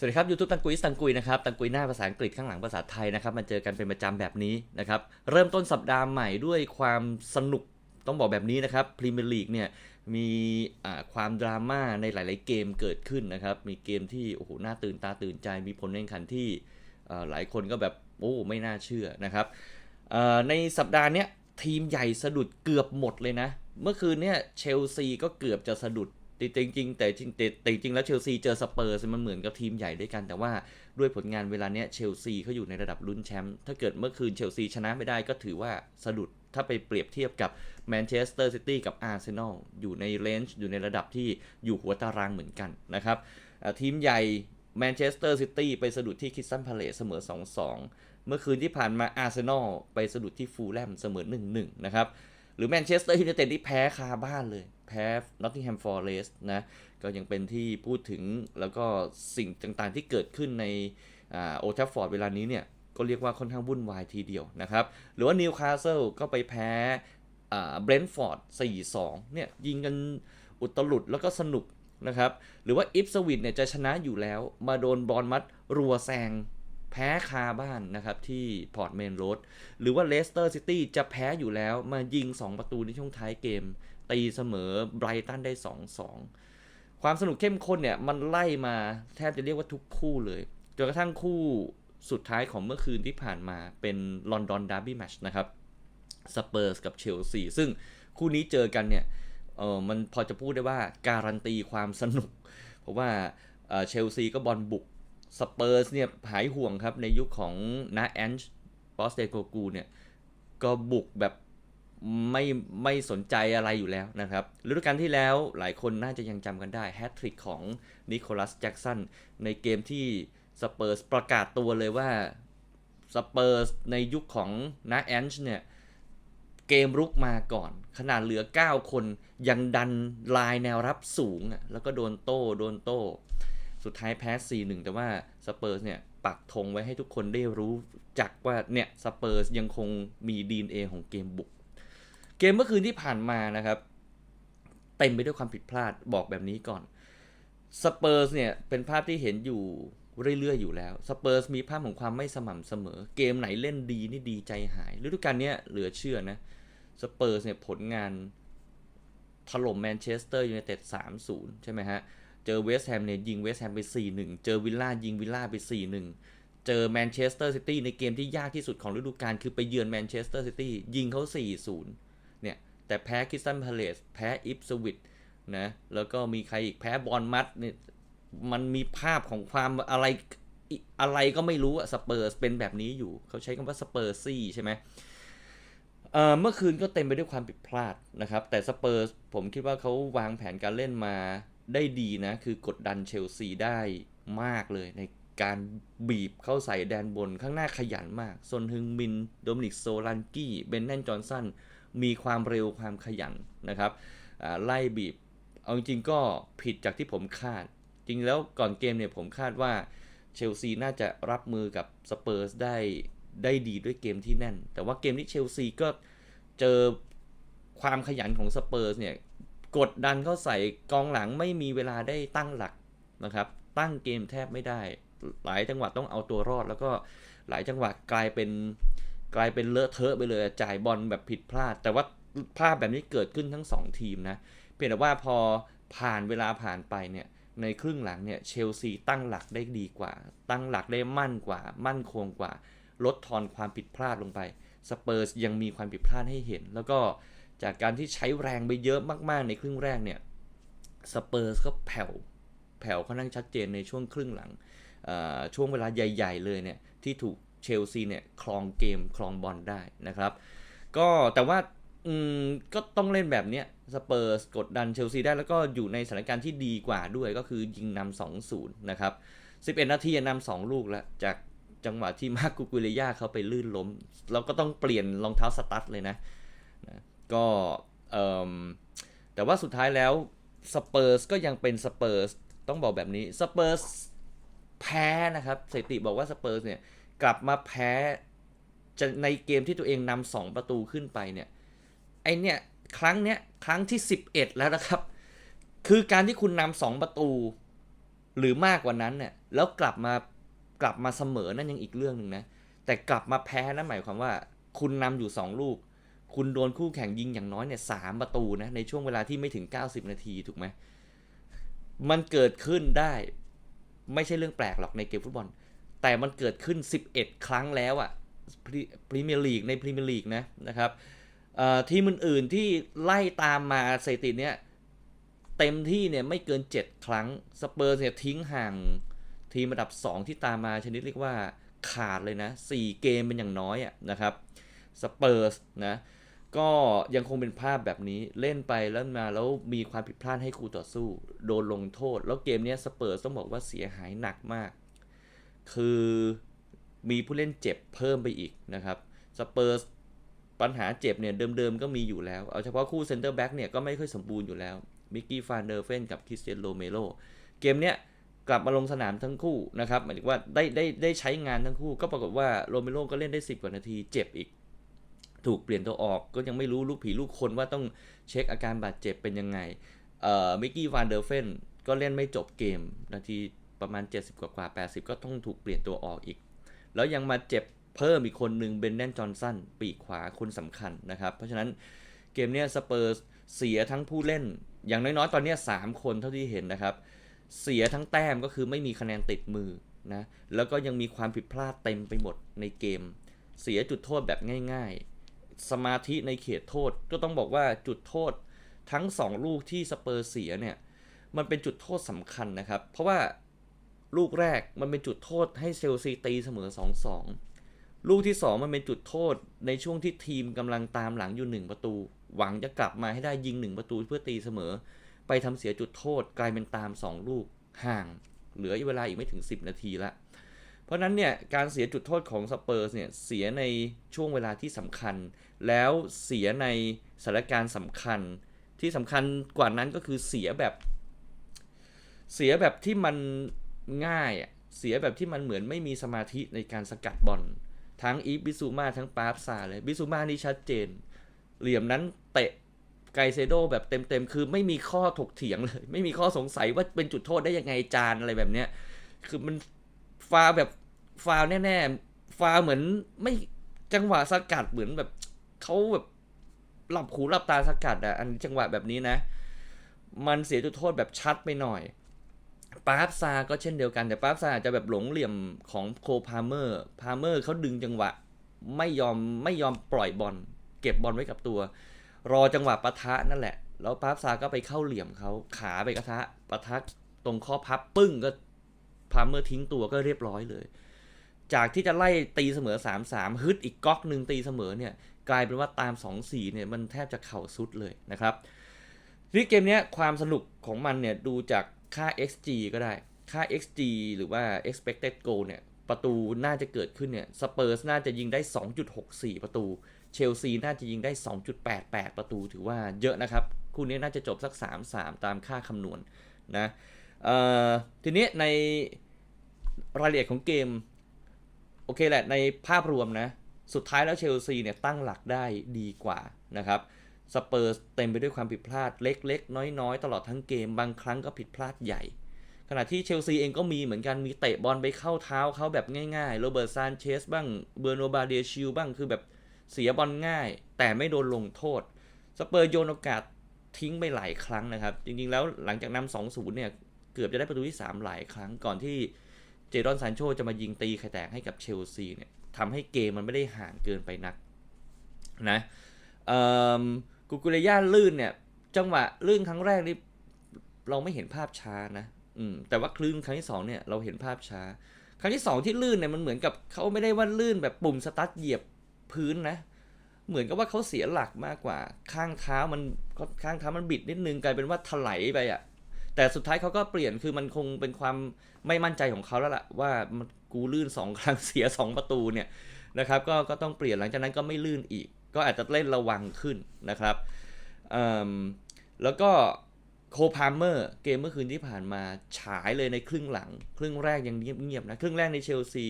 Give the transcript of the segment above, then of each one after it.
สวัสดีครับยูทูบตังกุยตังกุยนะครับตังกุยหน้าภาษาอังกฤษข้างหลังภาษาไทยนะครับมาเจอกันเป็นประจำแบบนี้นะครับเริ่มต้นสัปดาห์ใหม่ด้วยความสนุกต้องบอกแบบนี้นะครับพรีเมียร์ลีกเนี่ยมีความดราม่าในหลาย ๆ เกมเกิดขึ้นนะครับมีเกมที่โอ้โหน่าตื่นตาตื่นใจมีผลแข่งขันที่หลายคนก็แบบโอ้ไม่น่าเชื่อนะครับในสัปดาห์นี้ทีมใหญ่สะดุดเกือบหมดเลยนะเมื่อคืนเนี่ยเชลซีก็เกือบจะสะดุด จริงๆแต่จริงๆแต่จริงแล้วเชลซีเจอสเปอร์สมันเหมือนกับทีมใหญ่ด้วยกัน แต่ว่าด้วยผลงานเวลาเนี้ยเชลซีเขาอยู่ในระดับลุ้นแชมป์ถ้าเกิดเมื่อคืนเชลซีชนะไม่ได้ก็ถือว่าสะดุดถ้าไปเปรียบเทียบกับแมนเชสเตอร์ซิตี้กับอาร์เซนอลอยู่ในเลนจ์อยู่ในระดับที่อยู่หัวตารางเหมือนกันนะครับทีมใหญ่แมนเชสเตอร์ซิตี้ไปสะดุดที่คิสตันพาเลสเสมอ 2-2 เมื่อคืนที่ผ่านมาอาร์เซนอลไปสะดุดที่ฟูลแลมเสมอ 1-1 นะครับ หรือแมนเชสเตอร์ยูไนเต็ดที่แพ้คาบ้านเลย แพ้นอตติงแฮมฟอร์เรสต์นะ ก็ยังเป็นที่พูดถึงแล้วก็สิ่งต่างๆที่เกิดขึ้นในโอทัฟฟอร์ดเวลานี้เนี่ย ก็เรียกว่าค่อนข้างวุ่นวายทีเดียวนะครับ หรือว่านิวคาสเซิลก็ไปแพ้เบรนท์ฟอร์ด4-2 เนี่ย ยิงกันอุตลุดแล้วก็สนุกนะครับ หรือว่าอิฟสวิตเนี่ยจะชนะอยู่แล้วมาโดนบอลมัดรัวแซง แพ้คาบ้านนะครับที่พอร์ตเมนโรดหรือว่าเลสเตอร์ซิตี้จะแพ้อยู่แล้วมายิง 2 ประตูในช่วงท้ายเกม ตีเสมอไบรตันได้ 2-2 ความสนุกเข้มข้นเนี่ย มันไล่มาแทบจะเรียกว่าทุกคู่เลย จนกระทั่งคู่สุดท้ายของเมื่อคืนที่ผ่านมาเป็นลอนดอนดาร์บี้แมชนะครับสเปอร์สกับเชลซีซึ่งคู่นี้เจอกันเนี่ยเออมันพอจะพูดได้ว่าการันตีความสนุก เพราะว่าเชลซีก็บอลบุก สเปอร์สเนี่ยหายห่วงครับในยุคของนาแอนช์ปอสเตโกกูเนี่ย ก็บุกแบบไม่ไม่สนใจอะไรอยู่แล้วนะครับฤดูกาลที่แล้วหลายคนน่าจะยังจำกันได้แฮตทริกของนิโคลัสแจ็กสันในเกมที่สเปอร์สประกาศตัวเลยว่าสเปอร์สในยุคของนาแอนช์เนี่ย เกมรุกมาก่อน ขนาดเหลือ 9 คนยังดันลายแนวรับสูง แล้วก็โดนโต้ โดนโต้ สุดท้ายแพ้ 4-1 แต่ว่าสเปอร์สเนี่ยปักธงไว้ให้ทุกคนได้รู้จักว่าเนี่ยสเปอร์สยังคงมีดีเอของเกมบุก เกมเมื่อคืนที่ผ่านมานะครับเต็มไปด้วยความผิดพลาดบอกแบบนี้ก่อนสเปอร์สเนี่ยเป็นภาพที่เห็นอยู่เรื่อยๆอยู่แล้วสเปอร์สมีภาพของความไม่สม่ำเสมอ เกมไหนเล่นดีนี่ดีใจหายฤดูกาลเนี้ยเหลือเชื่อนะสเปอร์สเนี่ยผลงานถล่มแมนเชสเตอร์ยูไนเต็ด3-0 ใช่ไหมฮะ เจอเวสต์แฮมเนี่ยยิงเวสต์แฮมไป 4-1 เจอวิลล่ายิงวิลล่าไป 4-1 เจอแมนเชสเตอร์ซิตี้ในเกมที่ยากที่สุดของฤดูกาลคือไปเยือนแมนเชสเตอร์ซิตี้ยิงเขา 4-0 เนี่ย แต่แพ้คิสตันพาเลสแพ้อิฟสวิตนะ แล้วก็มีใครอีกแพ้บอลมัดเนี่ยมันมีภาพของความอะไรอะไรก็ไม่รู้อะสเปอร์สเป็นแบบนี้อยู่ เขาใช้คำว่าสเปอร์ซี่ใช่ไหมเอ่อเมื่อคืนก็เต็มไปด้วยความผิดพลาดนะครับ แต่สเปอร์สผมคิดว่าเขาวางแผนการเล่นมา ได้ดีนะ คือกดดันเชลซีได้มากเลยในการบีบเข้าใส่แดนบนข้างหน้าขยันมากซนฮึงมิน โดมินิกโซลันกี้ เบนแนนจอห์นสัน มีความเร็วความขยันนะครับ ไล่บีบ เอาจริงก็ผิดจากที่ผมคาด จริงแล้วก่อนเกมเนี่ยผมคาดว่าเชลซีน่าจะรับมือกับสเปอร์สได้ได้ดีด้วยเกมที่แน่น แต่ว่าเกมที่เชลซีก็เจอความขยันของสเปอร์สเนี่ย กดดันเข้าใส่กองหลังไม่มีเวลาได้ตั้งหลักนะครับ ตั้งเกมแทบไม่ได้ หลายจังหวะต้องเอาตัวรอด แล้วก็หลายจังหวะกลายเป็นกลายเป็นเลอะเทอะไปเลยจ่ายบอลแบบผิดพลาด แต่ว่าภาพแบบนี้เกิดขึ้นทั้ง 2 ทีมนะเพียงแต่ว่าพอผ่านเวลาผ่านไปเนี่ยในครึ่งหลังเนี่ยเชลซีตั้งหลักได้ดีกว่า ตั้งหลักได้มั่นกว่า มั่นคงกว่า ลดทอนความผิดพลาดลงไปสเปอร์สยังมีความผิดพลาดให้เห็น แล้วก็ จากการที่ใช้แรงไปเยอะมากๆในครึ่งแรกเนี่ยสเปอร์สก็แผ่วแผ่วค่อนข้างชัดเจนในช่วงครึ่งหลังช่วงเวลาใหญ่ ๆ เลยเนี่ยที่ถูกเชลซีเนี่ยครองเกมครองบอลได้นะครับ ก็แต่ว่าก็ต้องเล่นแบบเนี้ยสเปอร์สกดดันเชลซีได้แล้วก็อยู่ในสถานการณ์ที่ดีกว่าด้วยก็คือยิงนำสองศูนย์นะครับ11นาทีนำสองลูกแล้ว จากจังหวะที่มาร์กุกุเรย่าเขาไปลื่นล้ม เราก็ต้องเปลี่ยนรองเท้าสตั๊ดเลยนะนะ ก็แต่ว่าสุดท้ายแล้วสเปอร์สก็ยังเป็นสเปอร์สต้องบอกแบบนี้สเปอร์สแพ้นะครับสถิติบอกว่าสเปอร์สเนี่ยกลับมาแพ้จะในเกมที่ตัวเองนำสองประตูขึ้นไปเนี่ยไอเนี่ยครั้งเนี้ยครั้งที่ 11 แล้วนะครับ คือการที่คุณนำสองประตู หรือมากกว่านั้นเนี่ยแล้วกลับมากลับมาเสมอนั่นยังอีกเรื่องหนึ่งนะแต่กลับมาแพ้นั่นหมายความว่า คุณนำอยู่ 2 ลูก คุณโดนคู่แข่งยิงอย่างน้อยเนี่ยสามประตูนะในช่วงเวลาที่ไม่ถึง 90 นาทีถูกไหม มันเกิดขึ้นได้ไม่ใช่เรื่องแปลกหรอกในเกมฟุตบอล แต่มันเกิดขึ้น 11 ครั้งแล้วอะพรีเมียร์ลีกในพรีเมียร์ลีกนะนะครับทีมอื่นๆที่ไล่ตามมาสถิติเนี้ยเต็มที่เนี่ยไม่เกิน 7 ครั้งสเปอร์เนี่ยทิ้งห่างทีมระดับ 2 ที่ตามมาชนิดเรียกว่าขาดเลยนะ 4 เกมเป็นอย่างน้อยอะนะครับสเปอร์นะ ก็ยังคงเป็นภาพแบบนี้เล่นไปแล้วมาแล้วมีความผิดพลาดให้คู่ต่อสู้ โดนลงโทษ แล้วเกมนี้สเปอร์สต้องบอกว่าเสียหายหนักมาก คือมีผู้เล่นเจ็บเพิ่มไปอีกนะครับสเปอร์สปัญหาเจ็บเนี่ยเดิมๆก็มีอยู่แล้ว เอาเฉพาะคู่เซนเตอร์แบ็กเนี่ยก็ไม่ค่อยสมบูรณ์อยู่แล้วมิกกี้ฟานเดอร์เฟนกับคริสเตียนโรเมโรเกมเนี้ยกลับมาลงสนามทั้งคู่นะครับหมายถึงว่าได้ได้ได้ใช้งานทั้งคู่ ก็ปรากฏว่าโรเมโรก็เล่นได้ 10 กว่านาทีเจ็บอีก ถูกเปลี่ยนตัวออกก็ยังไม่รู้ลูกผีลูกคนว่าต้องเช็คอาการบาดเจ็บเป็นยังไง เอ่อ มิกกี้ฟานเดอร์เฟนก็เล่นไม่จบเกม นาทีประมาณ 70 กว่ากว่า 80 ก็ต้องถูกเปลี่ยนตัวออกอีก แล้วยังมาเจ็บเพิ่มอีกคนหนึ่งเบนแดนจอห์นสันปีกขวาคนสำคัญนะครับ เพราะฉะนั้นเกมเนี้ยสเปอร์สเสียทั้งผู้เล่น อย่างน้อยๆ ตอนนี้3คนเท่าที่เห็นนะครับ เสียทั้งแต้มก็คือไม่มีคะแนนติดมือนะ แล้วก็ยังมีความผิดพลาดเต็มไปหมดในเกม เสียจุดโทษแบบง่ายๆ สมาธิในเขตโทษ ก็ต้องบอกว่าจุดโทษทั้ง 2 ลูกที่สเปอร์เสียเนี่ยมันเป็นจุดโทษสำคัญนะครับ เพราะว่าลูกแรกมันเป็นจุดโทษให้เซลซีตีเสมอ 2-2 ลูกที่ 2 มันเป็นจุดโทษในช่วงที่ทีมกำลังตามหลังอยู่ 1 ประตู หวังจะกลับมาให้ได้ยิง 1 ประตูเพื่อตีเสมอ ไปทำเสียจุดโทษกลายเป็นตาม 2 ลูกห่าง เหลือเวลาอีกไม่ถึง 10 นาทีละ เพราะนั้นเนี่ยการเสียจุดโทษของสเปอร์สเนี่ยเสียในช่วงเวลาที่สำคัญ แล้วเสียในสถานการณ์สำคัญ ที่สำคัญกว่านั้นก็คือเสียแบบ เสียแบบที่มันง่ายอะเสียแบบที่มันเหมือนไม่มีสมาธิในการสกัดบอลทั้งอีฟบิซูมาทั้งปาร์ฟซาเลยบิซูมานี่ชัดเจน เหลี่ยมนั้นเตะไกเซโดแบบเต็มๆ คือไม่มีข้อถกเถียงเลย ไม่มีข้อสงสัยว่าเป็นจุดโทษได้ยังไงจานอะไรแบบเนี้ย คือมันฟาแบบ ฟาวแน่ๆฟาวเหมือนไม่จังหวะสกัดเหมือนแบบเขาแบบหลับหูหลับตาสกัดอะอันจังหวะแบบนี้นะ มันเสียจุดโทษแบบชัดไปหน่อยปาร์ฟซาก็เช่นเดียวกันแต่ปาร์ฟซาอาจจะแบบหลงเหลี่ยมของโคพาเมอร์พาเมอร์เขาดึงจังหวะ ไม่ยอมไม่ยอมปล่อยบอลเก็บบอลไว้กับตัว รอจังหวะปะทะนั่นแหละ แล้วปาร์ฟซาก็ไปเข้าเหลี่ยมเขาขาไปกระทะปะทะตรงข้อพับปึ้งก็พาเมอร์ทิ้งตัวก็เรียบร้อยเลย จากที่จะไล่ตีเสมอ 3-3 ฮึดอีกก๊อกหนึ่งตีเสมอเนี่ยกลายเป็นว่าตาม 2-4เนี่ยมันแทบจะเข่าสุดเลยนะครับทีเกมเนี้ยความสนุกของมันเนี่ยดูจากค่า xg ก็ได้ค่า xg หรือว่า expected goal เนี่ยประตูน่าจะเกิดขึ้นเนี่ยสเปอร์สน่าจะยิงได้ 2.64 ประตู เชลซีน่าจะยิงได้ 2.88 ประตูถือว่าเยอะนะครับ คู่นี้น่าจะจบสัก 3-3 ตามค่าคำนวณนะทีนี้ในรายละเอียดของเกม โอเคแหละในภาพรวมนะ สุดท้ายแล้วเชลซีเนี่ยตั้งหลักได้ดีกว่านะครับสเปอร์สเต็มไปด้วยความผิดพลาดเล็ก ๆ น้อย ๆ ตลอดทั้งเกมบางครั้งก็ผิดพลาดใหญ่ ขณะที่เชลซีเองก็มีเหมือนกันมีเตะบอลไปเข้าเท้าเขาแบบง่ายๆโรเบิร์ตซานเชสบ้างเบอร์โนบาเดียชิลบ้างคือแบบเสียบอลง่าย แต่ไม่โดนลงโทษสเปอร์โยนโอกาสทิ้งไปหลายครั้งนะครับ จริงๆแล้วหลังจากนำสองศูนย์เนี่ยเกือบจะได้ประตูที่ 3 หลายครั้งก่อนที่ เจดอนซานโชจะมายิงตีไข่แตกให้กับเชลซีเนี่ยทำให้เกมมันไม่ได้ห่างเกินไปนักนะกูกูเรย่าลื่นเนี่ย จังหวะลื่นครั้งแรกนี่เราไม่เห็นภาพช้านะอืมแต่ว่าคลื่นครั้งที่สองเนี่ยเราเห็นภาพช้า ครั้งที่สองที่ลื่นเนี่ยมันเหมือนกับเขาไม่ได้ว่าลื่นแบบปุ่มสตาร์ทเหยียบพื้นนะ เหมือนกับว่าเขาเสียหลักมากกว่า ข้างเท้ามันข้างเท้ามันบิดนิดนึงกลายเป็นว่าถลายไปอะ่ะ แต่สุดท้ายเขาก็เปลี่ยนคือมันคงเป็นความไม่มั่นใจของเขาแล้วล่ะ ว่ากูลื่นสองครั้งเสียสองประตูเนี่ยนะครับก็ก็ต้องเปลี่ยนหลังจากนั้นก็ไม่ลื่นอีก ก็อาจจะเล่นระวังขึ้นนะครับแล้วก็โคพาเมอร์เกมเมื่อคืนที่ผ่านมาฉายเลยในครึ่งหลัง ครึ่งแรกยังเงียบๆนะครึ่งแรกในเชลซี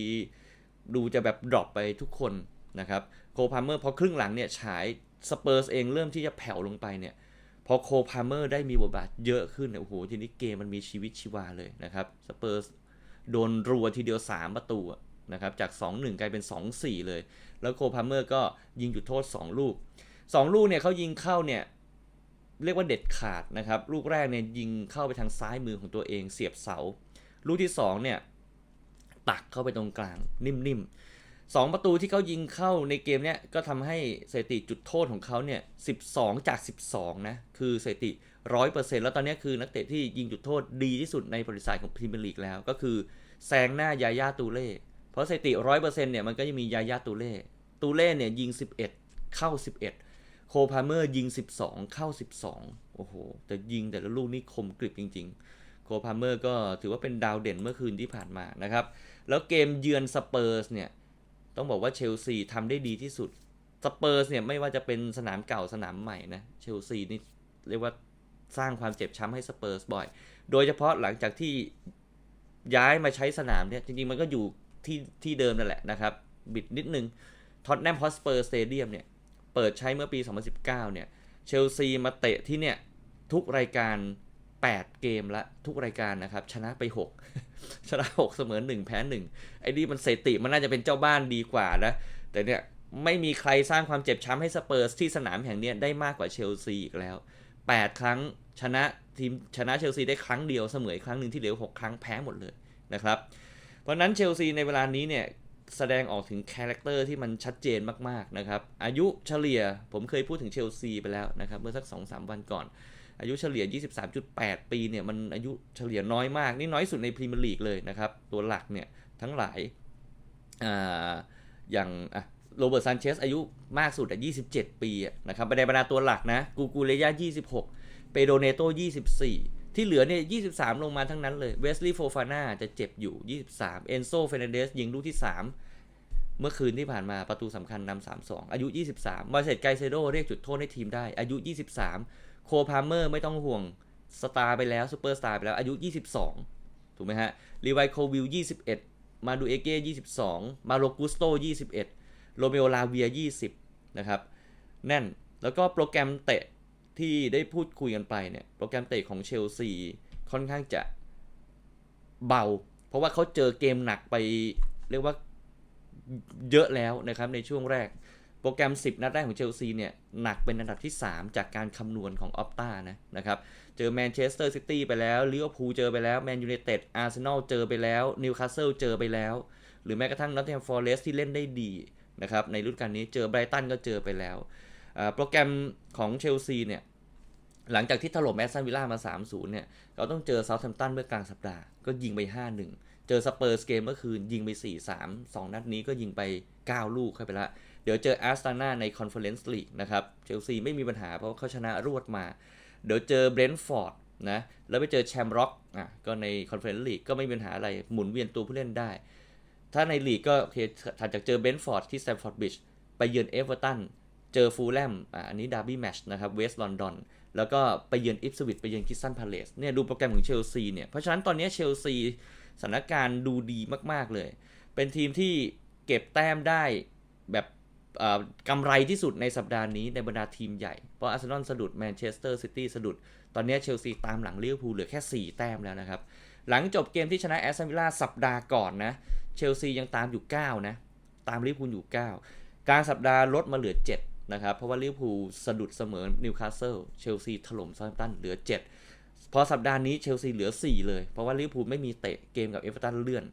ดูจะแบบดรอปไปทุกคนนะครับโคพาเมอร์พอครึ่งหลังเนี่ยฉายสเปอร์สเองเริ่มที่จะแผ่วลงไปเนี่ย พอโคพาเมอร์ได้มีบทบาทเยอะขึ้นเนี่ยโอ้โหทีนี้เกมมันมีชีวิตชีวาเลยนะครับสเปอร์สโดนรัวทีเดียว 3 ประตูนะครับจาก 2-1 กลายเป็น 2-4 เลย แล้วโคพาเมอร์ก็ยิงจุดโทษ 2 ลูก 2 ลูกเนี่ยเขายิงเข้าเนี่ยเรียกว่าเด็ดขาดนะครับ ลูกแรกเนี่ยยิงเข้าไปทางซ้ายมือของตัวเองเสียบเสา ลูกที่2เนี่ยตักเข้าไปตรงกลางนิ่มๆ สองประตูที่เขายิงเข้าในเกมเนี้ยก็ทำให้สถิติจุดโทษของเขาเนี่ย12 จาก 12 นะ คือสถิติ 100%แล้วตอนนี้คือนักเตะที่ยิงจุดโทษดีที่สุดในประวัติศาสตร์ของพรีเมียร์ลีกแล้ว ก็คือแซงหน้ายาย่าตูเล่ เพราะสถิติ 100%เนี่ยมันก็จะมียาย่าตูเล่ ตูเล่เนี่ยยิง 11 เข้า 11 โคพาเมอร์ยิง 12 เข้า 12 โอ้โห แต่ยิงแต่ละลูกนี่คมกริบจริง ๆ โคพาเมอร์ก็ถือว่าเป็นดาวเด่นเมื่อคืนที่ผ่านมานะครับ แล้วเกมเยือนสเปอร์สเนี่ย ต้องบอกว่าเชลซีทำได้ดีที่สุดสเปอร์สเนี่ยไม่ว่าจะเป็นสนามเก่าสนามใหม่นะเชลซีนี่เรียกว่าสร้างความเจ็บช้ำให้สเปอร์สบ่อย โดยเฉพาะหลังจากที่ย้ายมาใช้สนามเนี่ยจริงๆมันก็อยู่ที่ที่เดิมนั่นแหละนะครับ บิดนิดนึงท็อตแนมฮอสเปอร์สเตเดียมเนี่ยเปิดใช้เมื่อปี 2019 เนี่ยเชลซีมาเตะที่เนี่ยทุกรายการ 8 เกมละทุกรายการนะครับ ชนะไป 6 ชนะ 6 เสมอ 1 แพ้ 1 ไอ้นี่มันเสติมันน่าจะเป็นเจ้าบ้านดีกว่านะ แต่เนี่ยไม่มีใครสร้างความเจ็บช้ำให้สเปอร์สที่สนามแห่งนี้ได้มากกว่าเชลซีอีกแล้ว 8 ครั้งชนะทีมชนะเชลซีได้ครั้งเดียวเสมออีกครั้งหนึ่งที่เหลือ 6 ครั้งแพ้หมดเลยนะครับ เพราะฉะนั้นเชลซีในเวลานี้เนี่ยแสดงออกถึงคาแรคเตอร์ที่มันชัดเจนมากๆนะครับ อายุเฉลี่ยผมเคยพูดถึงเชลซีไปแล้วนะครับ เมื่อสัก 2-3 วันก่อน อายุเฉลี่ย 23.8 ปีเนี่ยมันอายุเฉลี่ยน้อยมาก นี่น้อยสุดในพรีเมียร์ลีกเลยนะครับ ตัวหลักเนี่ยทั้งหลายอ่าอย่างอะโรเบิร์ตซานเชสอายุมากสุดอะ27 ปีนะครับในบรรดาตัวหลักนะ กูกูเลย่า26 เปโดเนโต 24 ที่เหลือเนี่ย23 ลงมาทั้งนั้นเลย เวสลีย์โฟฟาน่าจะเจ็บอยู่ 23 เอนโซเฟรนเดสยิงลูกที่ 3 เมื่อคืนที่ผ่านมาประตูสำคัญนำ3-2 อายุ 23มาเซตไกเซโดเรียกจุดโทษให้ทีมได้ อายุ 23 โคพาเมอร์ไม่ต้องห่วงสตาร์ไปแล้วซูเปอร์สตาร์ไปแล้วอายุ 22 ถูกไหมฮะรีไวโควิล 21 มาดูเอเก้22 มาโลกุสโต 21 โรเมโอลาเวีย 20 นะครับแน่นแล้วก็โปรแกรมเตะที่ได้พูดคุยกันไปเนี่ย โปรแกรมเตะของเชลซีค่อนข้างจะเบา เพราะว่าเขาเจอเกมหนักไปเรียกว่าเยอะแล้วนะครับในช่วงแรก โปรแกรม 10 นัดแรกของเชลซีเนี่ยหนักเป็นอันดับที่ 3 จากการคำนวณของออปตานะนะครับ เจอแมนเชสเตอร์ซิตี้ไปแล้วลิเวอร์พูลเจอไปแล้วแมนยูไนเต็ดอาร์เซนอลเจอไปแล้วนิวคาสเซิลเจอไปแล้ว หรือแม้กระทั่งนอตแฮมฟอร์เรสที่เล่นได้ดีนะครับในรุ่นการนี้เจอไบรตันก็เจอไปแล้ว โปรแกรมของเชลซีเนี่ยหลังจากที่ถล่มแอสตันวิลล่ามา 3-0 เนี่ยเขาต้องเจอเซาท์แฮมป์ตันเมื่อกลางสัปดาห์ก็ยิงไป 5-1 เจอสเปอร์สเกมเมื่อคืนยิงไป 4-3 2 นัดนี้ก็ยิงไป 9 ลูกเข้าไปละ เดี๋ยวเจอแอสตันนาในคอนเฟอเรนซ์ลีกนะครับ เชลซีไม่มีปัญหาเพราะเขาชนะรวดมา เดี๋ยวเจอเบรนท์ฟอร์ดนะ แล้วไปเจอแชมป์ร็อกอะ ก็ในคอนเฟอเรนซ์ลีกก็ไม่มีปัญหาอะไร หมุนเวียนตัวผู้เล่นได้ ถ้าในลีกก็โอเคถัดจากเจอเบรนท์ฟอร์ดที่แซมฟอร์ดบริดจ์ไปเยือนเอเวอร์ตัน เจอฟูลแลม อะ อันนี้ดาร์บี้แมชนะครับเวสต์ลอนดอน แล้วก็ไปเยือนอิปสวิตไปเยือนคิสตันพาเลส เนี่ยดูโปรแกรมของเชลซีเนี่ย เพราะฉะนั้นตอนนี้เชลซีสถานการณ์ดูดีมากๆเลย เป็นทีมที่เก็บแต้มได้แบบ กำไรที่สุดในสัปดาห์นี้ในบรรดาทีมใหญ่ เพราะอาร์เซนอลสะดุดแมนเชสเตอร์ซิตี้สะดุด ตอนนี้เชลซีตามหลังลิเวอร์พูลเหลือแค่ 4 แต้มแล้วนะครับ หลังจบเกมที่ชนะแอสตันวิลล่าสัปดาห์ก่อนนะ เชลซียังตามอยู่ 9 นะ ตามลิเวอร์พูลอยู่ 9 กลางสัปดาห์ลดมาเหลือ 7 นะครับ เพราะว่าลิเวอร์พูลสะดุดเสมอนิวคาสเซิลเชลซีถล่มซาทันเหลือ 7 พอสัปดาห์นี้เชลซีเหลือ 4 เลย เพราะว่าลิเวอร์พูลไม่มีเตะเกมกับเอเวอร์ตันเลื่อน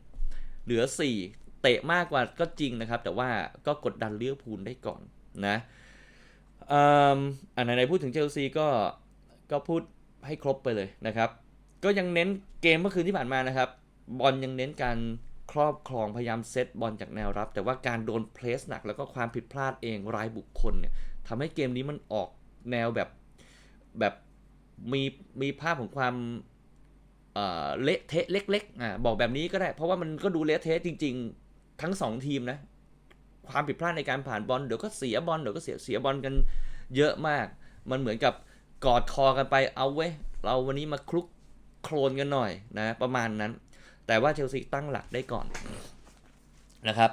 เหลือ 4 ตะมากกว่าก็จริงนะครับ แต่ว่าก็กดดันเลิเวอร์พูลได้ก่อนนะอันไหนพูดถึงเชลซีก็ก็พูดให้ครบไปเลยนะครับ ก็ยังเน้นเกมเมื่อคืนที่ผ่านมานะครับ บอลยังเน้นการครอบครองพยายามเซตบอลจากแนวรับ แต่ว่าการโดนเพลสหนักแล้วก็ความผิดพลาดเองรายบุคคลเนี่ยทำให้เกมนี้มันออกแนวแบบแบบมีมีภาพของความเเละเทะเล็กๆอะบอกแบบนี้ก็ได้ เพราะว่ามันก็ดูเละเทะจริง ๆ ทั้งสองทีมนะ ความผิดพลาดในการผ่านบอลเดี๋ยวก็เสียบอลเดี๋ยวก็เสียเสียบอลกันเยอะมาก มันเหมือนกับกอดคอกันไปเอาเว้ยเราวันนี้มาคลุกโคลนกันหน่อยนะ ประมาณนั้น แต่ว่าเชลซีตั้งหลักได้ก่อนนะครับ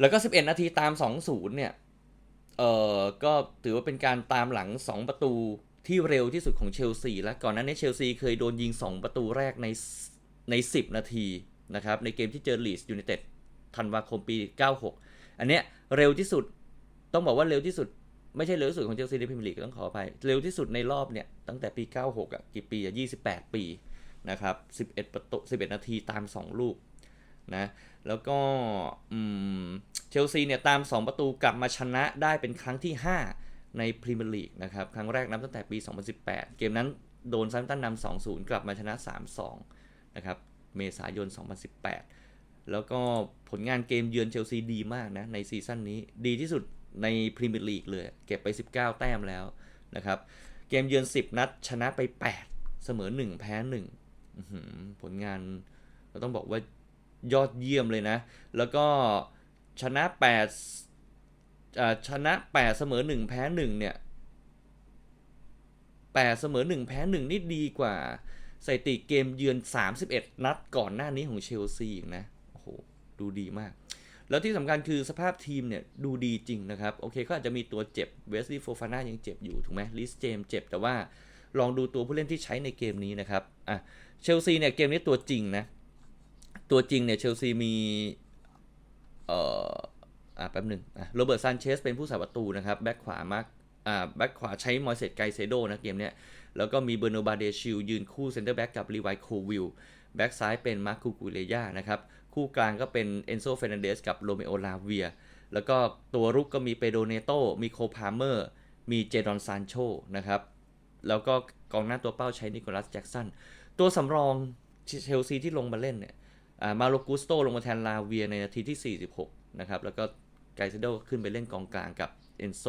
แล้วก็ 11 นาทีตาม 2-0 เนี่ย เออก็ถือว่าเป็นการตามหลัง 2 ประตูที่เร็วที่สุดของเชลซีและก่อนหน้านี้เชลซีเคยโดนยิง 2 ประตูแรกในใน 10 นาทีนะครับ ในเกมที่เจอลีสยูไนเต็ด ธันวาคมปี 96 อันเนี้ยเร็วที่สุดต้องบอกว่าเร็วที่สุด ไม่ใช่เร็วที่สุดของเชลซีในพรีเมียร์ลีกต้องขออภัยเร็วที่สุดในรอบเนี่ยตั้งแต่ปี 96อะกี่ปีอะ28 ปีนะครับ 11 ประตู 11 นาทีตาม 2 ลูกนะแล้วก็อืมเชลซีเนี่ยตาม 2 ประตูกลับมาชนะได้เป็นครั้งที่ 5 ในพรีเมียร์ลีกนะครับครั้งแรกนับตั้งแต่ปี 2018 เกมนั้นโดนซัมตันนำ2-0 กลับมาชนะ 3-2 นะครับเมษายน 2018 แล้วก็ผลงานเกมเยือนเชลซีดีมากนะ ในซีซั่นนี้ดีที่สุดในพรีเมียร์ลีกเลย เก็บไป 19 แต้มแล้วนะครับ เกมเยือน 10 นัด ชนะไป 8 เสมอ 1 แพ้1ผลงานเราต้องบอกว่ายอดเยี่ยมเลยนะ แล้วก็ชนะ8ชนะ 8 เสมอ 1 แพ้ 1 เนี่ย8เสมอ 1 แพ้ 1 นี่ดีกว่าสถิติเกมเยือน 31 นัดก่อนหน้านี้ของเชลซีอีกนะ ดูดีมาก แล้วที่สำคัญคือสภาพทีมเนี่ยดูดีจริงนะครับ โอเคเขาอาจจะมีตัวเจ็บเวสลีย์โฟฟาน่ายังเจ็บอยู่ถูกไหมลิสเจมเจ็บแต่ว่าลองดูตัวผู้เล่นที่ใช้ในเกมนี้นะครับอะเชลซีเนี่ยเกมนี้ตัวจริงนะ ตัวจริงเนี่ยเชลซีมีเอ่ออะแป๊บหนึ่งอะโรเบิร์ตซานเชสเป็นผู้สาประตูนะครับแบ็คขวามาร์กอ่าแบ็คขวาใช้มอยเซตไกเซโดนะเกมเนี้ยแล้วก็มีเบอร์โนบาเดชิลยืนคู่เซนเตอร์แบ็กกับรีไวโควิลแบ็กซ้ายเป็นมาร์คูกูเลย่านะครับ คู่กลางก็เป็นเอนโซเฟรนเดสกับโรเมโอลาเวีย แล้วก็ตัวรุกก็มีเปโดเนโต มีโคพาเมอร์ มีเจดอนซานโชนะครับ แล้วก็กองหน้าตัวเป้าใช้นิโคลัสแจ็กสัน ตัวสำรองเชลซีที่ลงมาเล่นเนี่ยอ่ามาโลกุสโตลงมาแทนลาเวียในนาทีที่ 46 นะครับ แล้วก็ไกเซโดขึ้นไปเล่นกองกลางกับเอนโซ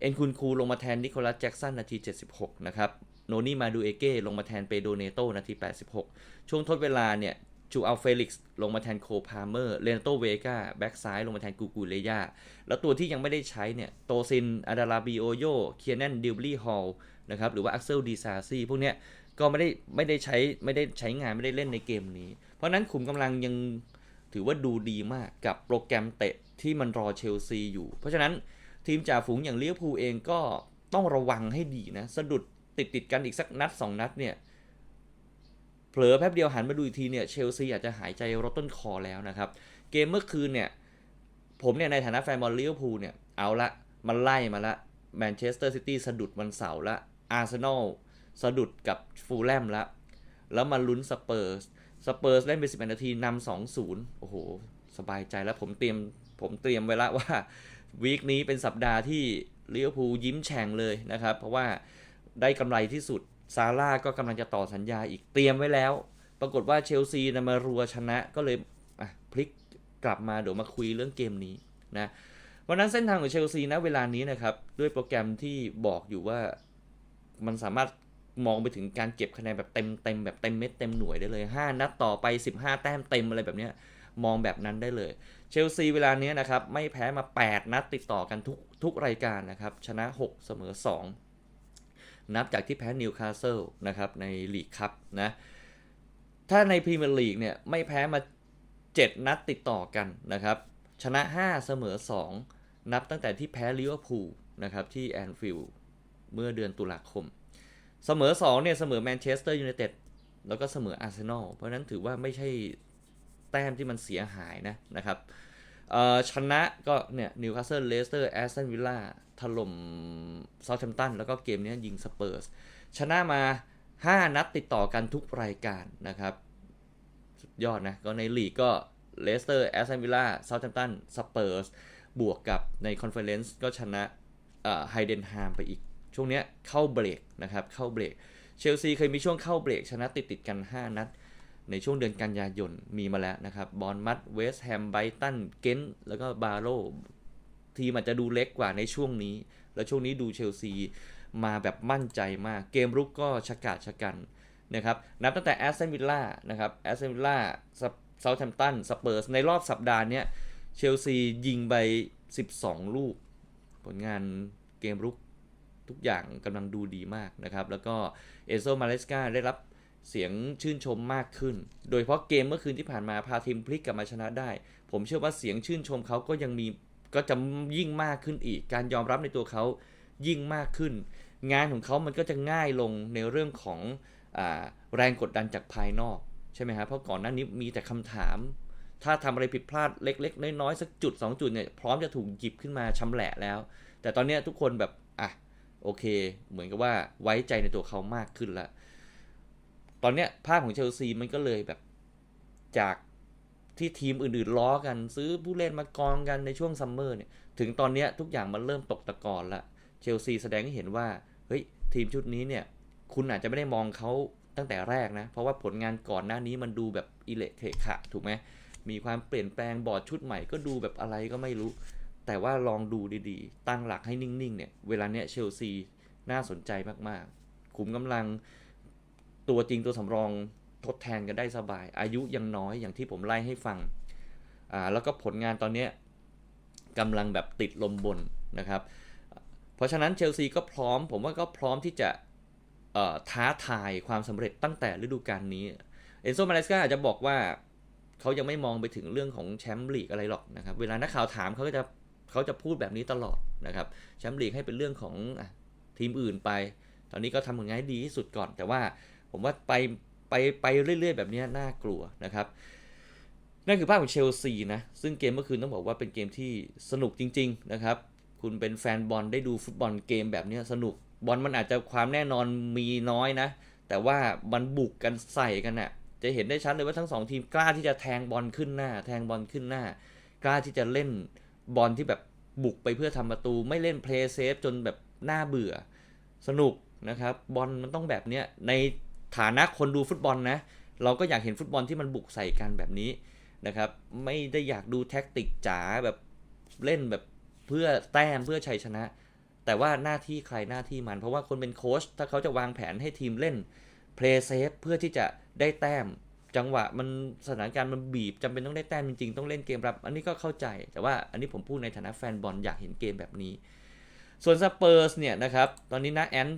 เอ็นคุนคูลงมาแทนนิโคลัสแจ็กสันนาที 76 นะครับโนนี่มาดูเอเก้ลงมาแทนเปโดเนโตนาที 86 ช่วงทดเวลาเนี่ย จูอัลเฟลิกซ์ลงมาแทนโคพาเมอร์เลนโตเวกาแบ็กซ้ายลงมาแทนกูกูเลยาแล้วตัวที่ยังไม่ได้ใช้เนี่ย โตซินอาดาลาบิโอโยเคียนแนนดิลลี่ฮอลนะครับ หรือว่าอักเซลดีซาซีพวกเนี้ยก็ไม่ได้ไม่ได้ใช้ไม่ได้ใช้งานไม่ได้เล่นในเกมนี้ เพราะนั้นขุมกำลังยังถือว่าดูดีมากกับโปรแกรมเตะที่มันรอเชลซีอยู่ เพราะฉะนั้นทีมจ่าฝูงอย่างเลิเวอร์พูเองก็ต้องระวังให้ดีนะ สะดุดติดติดกันอีกสักนัด 2 นัดเนี่ย เผลอแป๊บเดียวหันมาดูอีกทีเนี่ยเชลซีอาจจะหายใจรถต้นคอแล้วนะครับ เกมเมื่อคืนเนี่ย ผมเนี่ยในฐานะแฟนบอลลิเวอร์พูลเนี่ย เอาละมันไล่มาละแมนเชสเตอร์ซิตี้สะดุดวันเสาร์ละอาร์เซนอลสะดุดกับฟูลแลมละแล้วมาลุ้นสเปอร์สสเปอร์สเล่นไป11นาทีนำ2-0โอ้โห สบายใจแล้วผมเตรียมผมเตรียมไว้ละว่าวีคนี้เป็นสัปดาห์ที่ลิเวอร์พูลยิ้มแฉ่งเลยนะครับ เพราะว่าได้กำไรที่สุด ซาร่าก็กำลังจะต่อสัญญาอีกเตรียมไว้แล้ว ปรากฏว่าเชลซีนะมารัวชนะก็เลยพลิกกลับมาเดี๋ยวมาคุยเรื่องเกมนี้นะวันนั้นเส้นทางของเชลซีนะเวลานี้นะครับ ด้วยโปรแกรมที่บอกอยู่ว่ามันสามารถมองไปถึงการเก็บคะแนนแบบเต็มเต็มแบบเต็มเม็ดเต็มหน่วยได้เลย 5 นัดต่อไป 15 แต้มเต็มอะไรแบบนี้มองแบบนั้นได้เลย เชลซีเวลานี้นะครับ ไม่แพ้มา 8 นัดติดต่อกันทุกทุกรายการนะครับ ชนะ 6 เสมอ 2 นับจากที่แพ้นิวคาสเซิลนะครับในลีกคัพนะถ้าในพรีเมียร์ลีกเนี่ยไม่แพ้มา 7 นัดติดต่อกันนะครับ ชนะ 5 เสมอ 2 นับตั้งแต่ที่แพ้ลิเวอร์พูลนะครับที่แอนฟิลด์เมื่อเดือนตุลาคม เสมอ 2 เนี่ย เสมอแมนเชสเตอร์ยูไนเต็ดแล้วก็เสมออาร์เซนอลเพราะนั้นถือว่าไม่ใช่แต้มที่มันเสียหายนะนะครับ ชนะก็เนี่ยนิวคาสเซิลเลสเตอร์แอสตันวิลล่าถล่มเซาท์แฮมป์ตันแล้วก็เกมนี้ยิงสเปอร์สชนะมา 5 นัดติดต่อกันทุกรายการนะครับ สุดยอดนะ ก็ในลีกก็เลสเตอร์แอสตันวิลล่าเซาท์แฮมป์ตันสเปอร์สบวกกับในคอนเฟอเรนซ์ก็ชนะไฮเดนฮามไปอีก ช่วงนี้เข้าเบรกนะครับ เข้าเบรกเชลซีเคยมีช่วงเข้าเบรกชนะติดติดกัน 5 นัด ในช่วงเดือนกันยายนมีมาแล้วนะครับบอลมัดเวสแฮมไบตันเกนแล้วก็บาโรทีมอาจจะดูเล็กกว่าในช่วงนี้ แล้วช่วงนี้ดูเชลซีมาแบบมั่นใจมาก เกมรุกก็ชะกาดชะกันนะครับนับตั้งแต่แอสตันวิลล่านะครับแอสตันวิลล่าเซาท์แฮมป์ตันสเปอร์สในรอบสัปดาห์นี้เชลซียิงไป 12 ลูก ผลงานเกมรุกทุกอย่างกำลังดูดีมากนะครับ แล้วก็เอโซมาเลสกาได้รับ เสียงชื่นชมมากขึ้น โดยเฉพาะเกมเมื่อคืนที่ผ่านมาพาทีมพลิกกลับมาชนะได้ ผมเชื่อว่าเสียงชื่นชมเขาก็ยังมีก็จะยิ่งมากขึ้นอีก การยอมรับในตัวเขายิ่งมากขึ้น งานของเขามันก็จะง่ายลงในเรื่องของอแรงกดดันจากภายนอกใช่ไหมครับเพราะก่อนหน้านี้มีแต่คำถาม ถ้าทำอะไรผิดพลาดเล็ก ๆ น้อยๆสักจุด 2 จุดเนี่ยพร้อมจะถูกหยิบขึ้นมาชำแหละแล้ว แต่ตอนนี้ทุกคนแบบอะโอเค เหมือนกับว่าไว้ใจในตัวเขามากขึ้นละ ตอนเนี้ยภาพของเชลซีมันก็เลยแบบจากที่ทีมอื่นๆล้อกันซื้อผู้เล่นมากองกันในช่วงซัมเมอร์เนี่ย ถึงตอนเนี้ยทุกอย่างมันเริ่มตกตะกอนละเชลซีแสดงให้เห็นว่าเฮ้ยทีมชุดนี้เนี่ย คุณอาจจะไม่ได้มองเขาตั้งแต่แรกนะ เพราะว่าผลงานก่อนหน้านี้มันดูแบบอิเละเขขะถูกไหมมีความเปลี่ยนแปลงบอร์ดชุดใหม่ก็ดูแบบอะไรก็ไม่รู้ แต่ว่าลองดูดีๆ ตั้งหลักให้นิ่งๆเนี่ยเวลาเนี้ยเชลซีน่าสนใจมากๆขุมกำลัง ตัวจริงตัวสำรองทดแทนกันได้สบาย อายุยังน้อยอย่างที่ผมไล่ให้ฟังอ่าแล้วก็ผลงานตอนนี้กำลังแบบติดลมบนนะครับ เพราะฉะนั้นเชลซีก็พร้อม ผมว่าก็พร้อมที่จะเอ่อท้าทายความสำเร็จตั้งแต่ฤดูกาลนี้ เอนโซมาเลสกาอาจจะบอกว่าเขายังไม่มองไปถึงเรื่องของแชมป์ลีกอะไรหรอกนะครับ เวลานักข่าวถามเขาก็จะเขาจะพูดแบบนี้ตลอดนะครับ แชมป์ลีกให้เป็นเรื่องของทีมอื่นไป ตอนนี้ก็ทำผลงานดีที่สุดก่อน แต่ว่า ผมว่าไปไปไปเรื่อยๆ แบบนี้น่ากลัวนะครับ นั่นคือภาพของเชลซีนะ ซึ่งเกมเมื่อคืนต้องบอกว่าเป็นเกมที่สนุกจริง ๆ นะครับ คุณเป็นแฟนบอลได้ดูฟุตบอลเกมแบบนี้สนุกบอลมันอาจจะความแน่นอนมีน้อยนะ แต่ว่ามันบุกกันใส่กันน่ะจะเห็นได้ชัดเลยว่าทั้งสองทีมกล้าที่จะแทงบอลขึ้นหน้า แทงบอลขึ้นหน้า กล้าที่จะเล่นบอลที่แบบบุกไปเพื่อทำประตู ไม่เล่นเพลย์เซฟจนแบบน่าเบื่อ สนุกนะครับ บอลมันต้องแบบเนี้ยใน ฐานะคนดูฟุตบอลนะ เราก็อยากเห็นฟุตบอลที่มันบุกใส่กันแบบนี้นะครับ ไม่ได้อยากดูแท็กติกจ๋าแบบเล่นแบบเพื่อแต้มเพื่อชัยชนะ แต่ว่าหน้าที่ใครหน้าที่มัน เพราะว่าคนเป็นโค้ชถ้าเขาจะวางแผนให้ทีมเล่นเพลย์เซฟเพื่อที่จะได้แต้ม จังหวะมันสถานการณ์มันบีบจำเป็นต้องได้แต้มจริงๆ ต้องเล่นเกมรับ อันนี้ก็เข้าใจ แต่ว่าอันนี้ผมพูดในฐานะแฟนบอลอยากเห็นเกมแบบนี้ ส่วนสเปอร์สเนี่ยนะครับ ตอนนี้นะแอน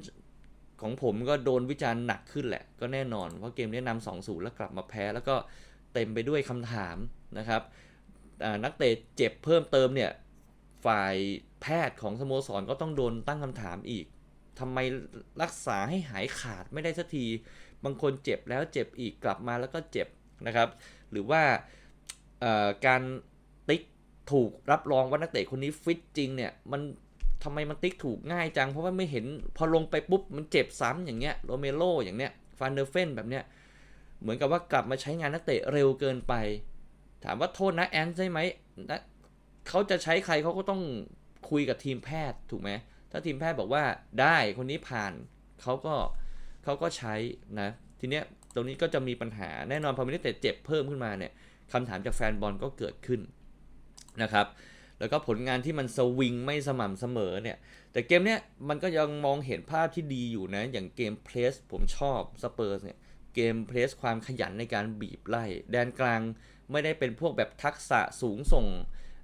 ของผมก็โดนวิจารณ์หนักขึ้นแหละ ก็แน่นอนเพราะเกมนี้นำสองศูนย์แล้วกลับมาแพ้ แล้วก็เต็มไปด้วยคำถามนะครับนักเตะเจ็บเพิ่มเติมเนี่ยฝ่ายแพทย์ของสโมสรก็ต้องโดนตั้งคำถามอีกทำไมรักษาให้หายขาดไม่ได้สักที บางคนเจ็บแล้วเจ็บอีกกลับมาแล้วก็เจ็บนะครับ หรือว่าการติ๊กถูกรับรองว่านักเตะคนนี้ฟิตจริงเนี่ย มัน ทำไมมันติ๊กถูกง่ายจัง เพราะว่าไม่เห็นพอลงไปปุ๊บมันเจ็บซ้ำอย่างเงี้ยโรเมโรอย่างเนี้ยฟานเดอร์เฟนแบบเนี้ยเหมือนกับว่ากลับมาใช้งานนักเตะเร็วเกินไป ถามว่าโทษนะแอนใช่ไหมนะเขาจะใช้ใครเขาก็ต้องคุยกับทีมแพทย์ถูกไหมถ้าทีมแพทย์บอกว่าได้คนนี้ผ่านเขาก็เขาก็ใช้นะ ทีเนี้ยตรงนี้ก็จะมีปัญหาแน่นอนพอมีนักเตะเจ็บเพิ่มขึ้นมาเนี่ยคำถามจากแฟนบอลก็เกิดขึ้นนะครับ แล้วก็ผลงานที่มันสวิงไม่สม่ำเสมอเนี่ย แต่เกมเนี้ยมันก็ยังมองเห็นภาพที่ดีอยู่นะ อย่างเกมเพลสผมชอบสเปอร์สเนี่ย เกมเพลสความขยันในการบีบไล่ แดนกลางไม่ได้เป็นพวกแบบทักษะสูงส่ง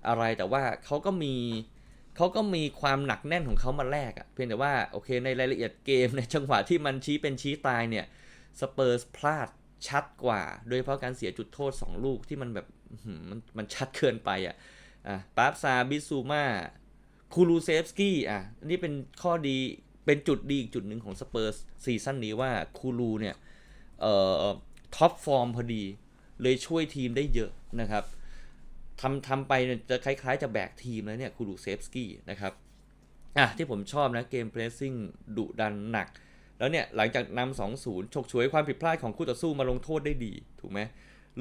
อะไร แต่ว่าเขาก็มีเขาก็มีความหนักแน่นของเขามาแลกอะเพียงแต่ว่าโอเคในรายละเอียดเกมในจังหวะที่มันชี้เป็นชี้ตายเนี่ยสเปอร์สพลาดชัดกว่า โดยเฉพาะการเสียจุดโทษ 2 ลูกที่มันแบบมันมันชัดเกินไปอะ อะปาบซาบิซูมาคูลูเซฟสกี้อะนนี้เป็นข้อดีเป็นจุดดีอีกจุดหนึ่งของสเปอร์สซีซั่นนี้ว่าคูลูเนี่ยเอ่อท็อปฟอร์มพอดี เลยช่วยทีมได้เยอะนะครับทำทำไปเนี่ยจะคล้ายๆจะแบกทีมแล้วเนี่ยคูรูเซฟสกี้นะครับอะที่ผมชอบนะเกมเพรสซิ่งดุดันหนัก แล้วเนี่ยหลังจากนำสองศูนย์ฉกฉวยความผิดพลาดของคู่ต่อสู้มาลงโทษได้ดี ถูกไหม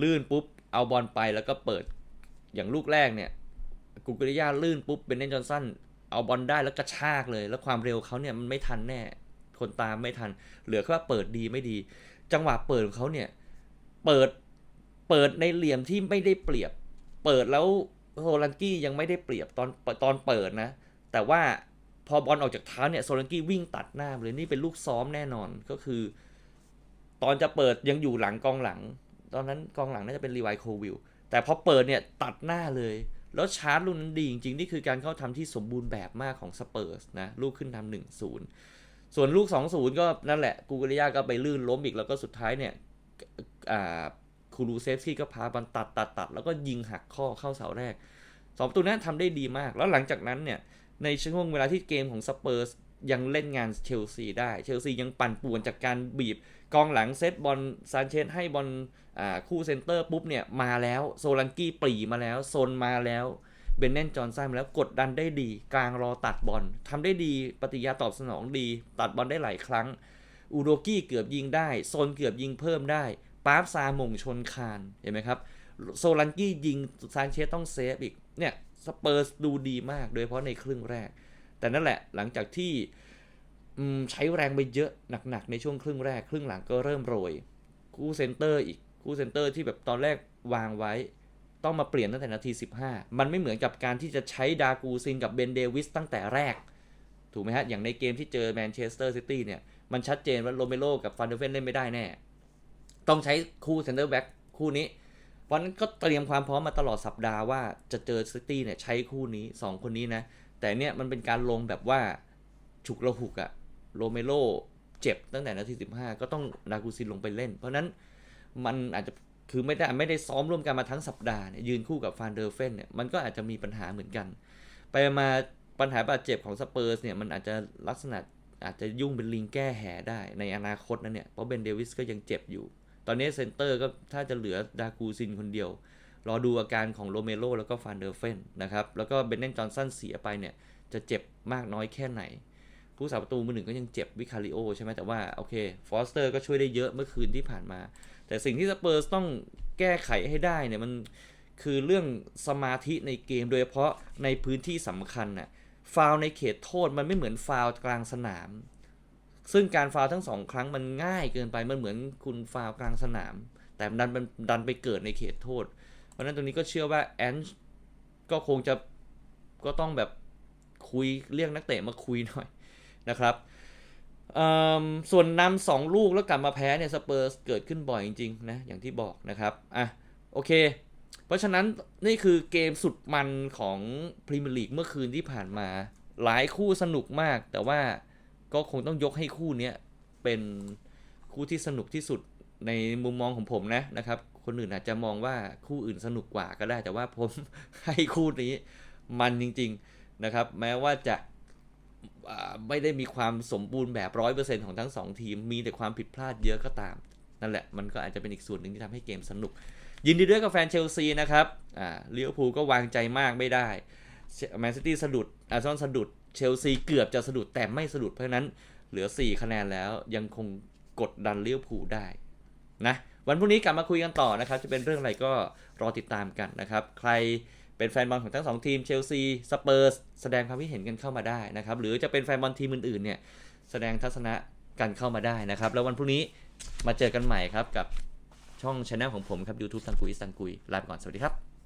ลื่นปุ๊บเอาบอลไปแล้วก็เปิดอย่างลูกแรกเนี่ย กุกริยาลื่นปุ๊บเบนเนนจอนสันเอาบอลได้แล้วกระชากเลย แล้วความเร็วเขาเนี่ยมันไม่ทันแน่ คนตามไม่ทัน เหลือแค่ว่าเปิดดีไม่ดี จังหวะเปิดของเขาเนี่ยเปิดเปิดในเหลี่ยมที่ไม่ได้เปรียบ เปิดแล้วโซลันกี้ยังไม่ได้เปรียบตอนตอนเปิดนะ แต่ว่าพอบอลออกจากเท้าเนี่ยโซลันกี้วิ่งตัดหน้าเลยนี่เป็นลูกซ้อมแน่นอนก็คือ ตอนจะเปิดยังอยู่หลังกองหลัง ตอนนั้นกองหลังน่าจะเป็นรีไวโควิลแต่พอเปิดเนี่ยตัดหน้าเลย แล้วชาร์จลูกนั้นดีจริงๆ นี่คือการเข้าทำที่สมบูรณ์แบบมากของสเปอร์สนะ ลูกขึ้นทำหนึ่งศูนย์ส่วนลูก 2-0 ก็นั่นแหละ กูกริยาก็ไปลื่นล้มอีกแล้วก็สุดท้ายเนี่ยคูรูเซฟซี่ก็พาบอลตัดตัดตัดแล้วก็ยิงหักข้อเข้าเสาแรกสองประตูนั้นทำได้ดีมาก แล้วหลังจากนั้นเนี่ย ในช่วงเวลาที่เกมของสเปอร์ส ยังเล่นงานเชลซีได้เชลซียังปั่นป่วนจากการบีบกองหลังเซตบอลซานเชสให้บอลคู่เซนเตอร์ปุ๊บเนี่ยมาแล้วโซลันกี้ปรีมาแล้วโซนมาแล้วเบนเนนจอห์นสันมาแล้วกดดันได้ดี กลางรอตัดบอลทำได้ดีปฏิยาตอบสนองดี ตัดบอลได้หลายครั้ง อูโดกี้เกือบยิงได้โซนเกือบยิงเพิ่มได้ปาร์ฟซามงชนคานเห็นไหมครับโซลันกี้ยิงซานเชสต้องเซฟอีกเนี่ยสเปอร์สดูดีมาก โดยเฉพาะในครึ่งแรก แต่นั่นแหละหลังจากที่ใช้แรงไปเยอะหนักๆในช่วงครึ่งแรก ครึ่งหลังก็เริ่มโรยคู่เซนเตอร์อีกคู่เซนเตอร์ที่แบบตอนแรกวางไว้ ต้องมาเปลี่ยนตั้งแต่นาที 15 มันไม่เหมือนกับการที่จะใช้ดากูซินกับเบนเดวิสตั้งแต่แรก ถูกไหมฮะ อย่างในเกมที่เจอแมนเชสเตอร์ซิตี้เนี่ย มันชัดเจนว่าโรเมโรกับฟานเดเฟนเล่นไม่ได้แน่ ต้องใช้คู่เซนเตอร์แบ็กคู่นี้เพราะฉะนั้นก็เตรียมความพร้อมมาตลอดสัปดาห์ว่าจะเจอซิตี้เนี่ยใช้คู่นี้ 2 คนนี้นะ แต่เนี่ยมันเป็นการลงแบบว่าฉุกระหุกอะโรเมโรเจ็บตั้งแต่นาที 15 ก็ต้องนากูซินลงไปเล่น เพราะนั้นมันอาจจะคือไม่ได้ไม่ได้ซ้อมร่วมกันมาทั้งสัปดาห์เนี่ยยืนคู่กับฟานเดอร์เฟนเนี่ยมันก็อาจจะมีปัญหาเหมือนกัน ไปมาปัญหาบาดเจ็บของสเปอร์สเนี่ยมันอาจจะลักษณะอาจจะยุ่งเป็นลิงแก้แหได้ในอนาคตนะเนี่ยเพราะเบนเดวิสก็ยังเจ็บอยู่ ตอนนี้เซนเตอร์ก็ถ้าจะเหลือดากูซินคนเดียว รอดูอาการของโรเมโรแล้วก็ฟานเดอร์เฟนนะครับ แล้วก็เบนเนนจอห์นสันเสียไปเนี่ย จะเจ็บมากน้อยแค่ไหนผู้สาประตูมือหนึ่งก็ยังเจ็บวิคาริโอใช่ไหมแต่ว่าโอเคฟอสเตอร์ก็ช่วยได้เยอะเมื่อคืนที่ผ่านมา แต่สิ่งที่สเปอร์สต้องแก้ไขให้ได้เนี่ยมันคือเรื่องสมาธิในเกมโดยเฉพาะในพื้นที่สำคัญน่ะฟาวในเขตโทษมันไม่เหมือนฟาวกลางสนาม ซึ่งการฟาวทั้งสองครั้งมันง่ายเกินไปมันเหมือนคุณฟาวกลางสนาม แต่ดันดันไปเกิดในเขตโทษ ราะนั้นตรงนี้ก็เชื่อว่าแอนช์ก็คงจะก็ต้องแบบคุยเรียกนักเตะมาคุยหน่อยนะครับส่วนนำสองลูกแล้วกลับมาแพ้เนี่ยสเปอร์สเกิดขึ้นบ่อยจริงๆนะอย่างที่บอกนะครับอะโอเค เพราะฉะนั้นนี่คือเกมสุดมันของพรีเมียร์ลีกเมื่อคืนที่ผ่านมา หลายคู่สนุกมาก แต่ว่าก็คงต้องยกให้คู่นี้เป็นคู่ที่สนุกที่สุดในมุมมองของผมนะนะครับ คนอื่นอาจจะมองว่าคู่อื่นสนุกกว่าก็ได้ แต่ว่าผมให้คู่นี้มันจริง ๆนะครับ แม้ว่าจะาไม่ได้มีความสมบูรณ์แบบร้อยเปอร์เซ็นต์ของทั้งสองทีม มีแต่ความผิดพลาดเยอะก็ตาม นั่นแหละ มันก็อาจจะเป็นอีกส่วนหนึ่งที่ทำให้เกมสนุก ยินดีด้วยกับแฟนเชลซีนะครับอ่าลิเวอร์พูก็วางใจมากไม่ได้แมนซิตี้สะดุดอาร์ซอลสะดุดเชลซีเกือบจะสะดุดแต่ไม่สะดุดเพราะนั้นเหลือ 4 คะแนนแล้วยังคงกดดันเลิเวอร์พูได้นะ วันพรุ่งนี้กลับมาคุยกันต่อนะครับ จะเป็นเรื่องอะไรก็รอติดตามกันนะครับ ใครเป็นแฟนบอลของทั้งสองทีมเชลซีสเปอร์สแสดงความคิดเห็นกันเข้ามาได้นะครับ หรือจะเป็นแฟนบอลทีมอื่นๆเนี่ยแสดงทัศนะกันเข้ามาได้นะครับ แล้ววันพรุ่งนี้มาเจอกันใหม่ครับกับช่องช anel ของผมครับ YouTube ตังกุยตังกุยลาไปก่อนสวัสดีครับ